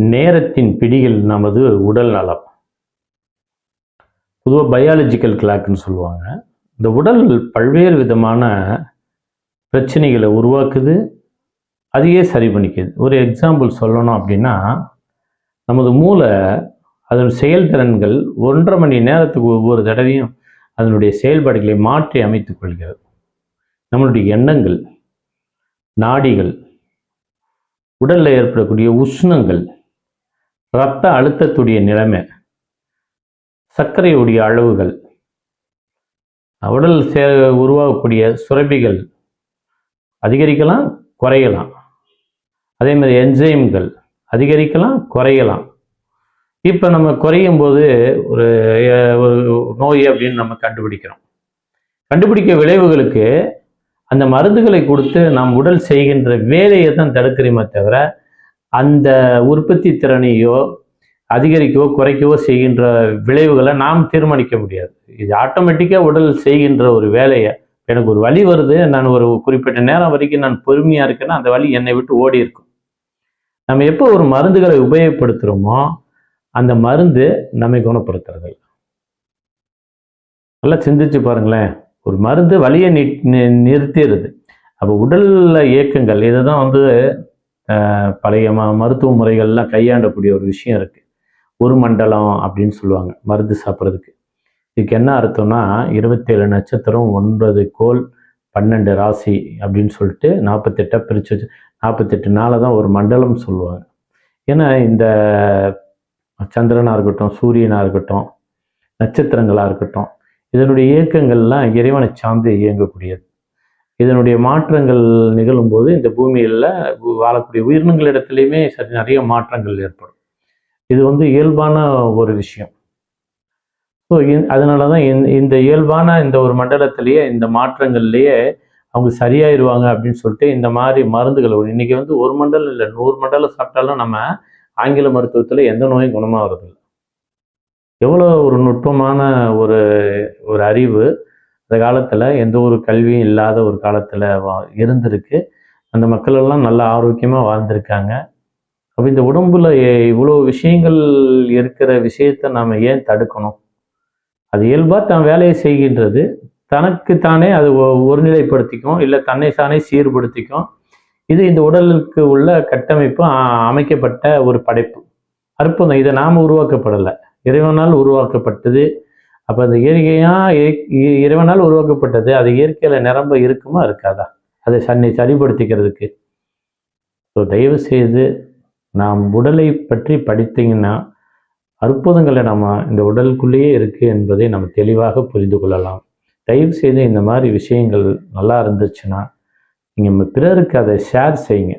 நேரத்தின் பிடியில் நமது உடல் நலம். பொதுவாக பயாலஜிக்கல் கிளாக்குன்னு சொல்லுவாங்க. இந்த உடல் பல்வேறு விதமான பிரச்சனைகளை உருவாக்குது. அதையே சரி பண்ணிக்குது. ஒரு எக்ஸாம்பிள் சொல்லணும் அப்படின்னா நமது மூளை அதன் செயல்திறன்கள் ஒன்றரை மணி நேரத்துக்கு ஒவ்வொரு தடவையும் அதனுடைய செயல்பாடுகளை மாற்றி அமைத்துக் கொள்கிறது. நம்மளுடைய எண்ணங்கள் நாடிகள் உடலில் ஏற்படக்கூடிய உஷ்ணங்கள் இரத்த அழுத்தத்துடைய நிலைமை சர்க்கரையுடைய அளவுகள் உடல் சே உருவாகக்கூடிய சுரப்பிகள் அதிகரிக்கலாம் குறையலாம். அதே மாதிரி என்சைம்கள் அதிகரிக்கலாம் குறையலாம். இப்போ நம்ம குறையும் போது ஒரு ஒரு நோய் அப்படின்னு நம்ம கண்டுபிடிக்கிறோம். கண்டுபிடிக்க விளைவுகளுக்கு அந்த மருந்துகளை கொடுத்து நம் உடல் செய்கின்ற வேலையை தான் தடுக்கிறோமே தவிர அந்த உற்பத்தி திறனையோ அதிகரிக்கவோ குறைக்கவோ செய்கின்ற விளைவுகளை நாம் தீர்மானிக்க முடியாது. இது ஆட்டோமேட்டிக்காக உடல் செய்கின்ற ஒரு வேலையை எனக்கு ஒரு வழி வருது நான் ஒரு குறிப்பிட்ட நேரம் வரைக்கும் நான் பொறுமையாக இருக்கேன்னா அந்த வழி என்னை விட்டு ஓடி இருக்கும். நம்ம எப்போ ஒரு மருந்துகளை உபயோகப்படுத்துகிறோமோ அந்த மருந்து நம்மை குணப்படுத்துறது நல்லா சிந்திச்சு பாருங்களேன். ஒரு மருந்து வலியை நி நிறுத்திடுது. அப்போ உடல்ல இயக்கங்கள் இதை தான் வந்து பழைய ம மருத்துவ முறைகள்லாம் கையாண்டக்கூடிய ஒரு விஷயம் இருக்குது ஒரு மண்டலம் அப்படின்னு சொல்லுவாங்க மருந்து சாப்பிட்றதுக்கு. இதுக்கு என்ன அர்த்தம்னா இருபத்தேழு நட்சத்திரம் ஒன்பது கோல் பன்னெண்டு ராசி அப்படின்னு சொல்லிட்டு நாற்பத்தெட்டாக பிரித்து வச்சு நாற்பத்தெட்டு நாளை தான் ஒரு மண்டலம் சொல்லுவாங்க. ஏன்னா இந்த சந்திரனாக இருக்கட்டும் சூரியனாக இருக்கட்டும் நட்சத்திரங்களாக இருக்கட்டும் இதனுடைய இயக்கங்கள்லாம் இறைவனை சார்ந்து இயங்கக்கூடியது. இதனுடைய மாற்றங்கள் நிகழும்போது இந்த பூமியில் வாழக்கூடிய உயிரினங்களிடத்துலையுமே சரி நிறைய மாற்றங்கள் ஏற்படும். இது வந்து இயல்பான ஒரு விஷயம். ஸோ அதனால தான் இந்த இந்த இயல்பான இந்த ஒரு மண்டலத்திலேயே இந்த மாற்றங்கள்லேயே அவங்க சரியாயிருவாங்க அப்படின்னு சொல்லிட்டு இந்த மாதிரி மருந்துகள் ஒரு- இன்னைக்கு வந்து ஒரு மண்டலம் இல்லை நூறு மண்டலம் சாப்பிட்டாலும் நம்ம ஆங்கில மருத்துவத்தில் எந்த நோயும் குணமாக எவ்வளோ ஒரு நுட்பமான ஒரு ஒரு அறிவு அந்த காலத்தில் எந்த ஒரு கல்வியும் இல்லாத ஒரு காலத்தில் வா இருந்திருக்கு. அந்த மக்கள் எல்லாம் நல்ல ஆரோக்கியமாக வாழ்ந்திருக்காங்க. அப்போ இந்த உடம்புல எ- இவ்வளோ விஷயங்கள் இருக்கிற விஷயத்தை நாம் ஏன் தடுக்கணும்? அது இயல்பாக தன் வேலையை செய்கின்றது. தனக்கு தானே அது ஒ- ஒருநிலைப்படுத்திக்கும் இல்லை தன்னை தானே சீர்படுத்திக்கும். இது இந்த உடலுக்கு உள்ள கட்டமைப்பு அமைக்கப்பட்ட ஒரு படைப்பு. அற்புதம். இதை நாம் உருவாக்கப்படலை. இறைவனால் உருவாக்கப்பட்டது. அப்போ அந்த இயற்கையாக இறைவனால் உருவாக்கப்பட்டது அது இயற்கையில் நிரம்ப இருக்குமா இருக்காதா? அதை சன்னை சரிப்படுத்திக்கிறதுக்கு. ஸோ தயவு செய்து நாம் உடலை பற்றி படித்தீங்கன்னா அற்புதங்களை நம்ம இந்த உடலுக்குள்ளேயே இருக்குது என்பதை நம்ம தெளிவாக புரிந்து கொள்ளலாம். தயவு செய்து இந்த மாதிரி விஷயங்கள் நல்லா இருந்துச்சுன்னா நீங்கள் பிறருக்கு அதை ஷேர் செய்யுங்க.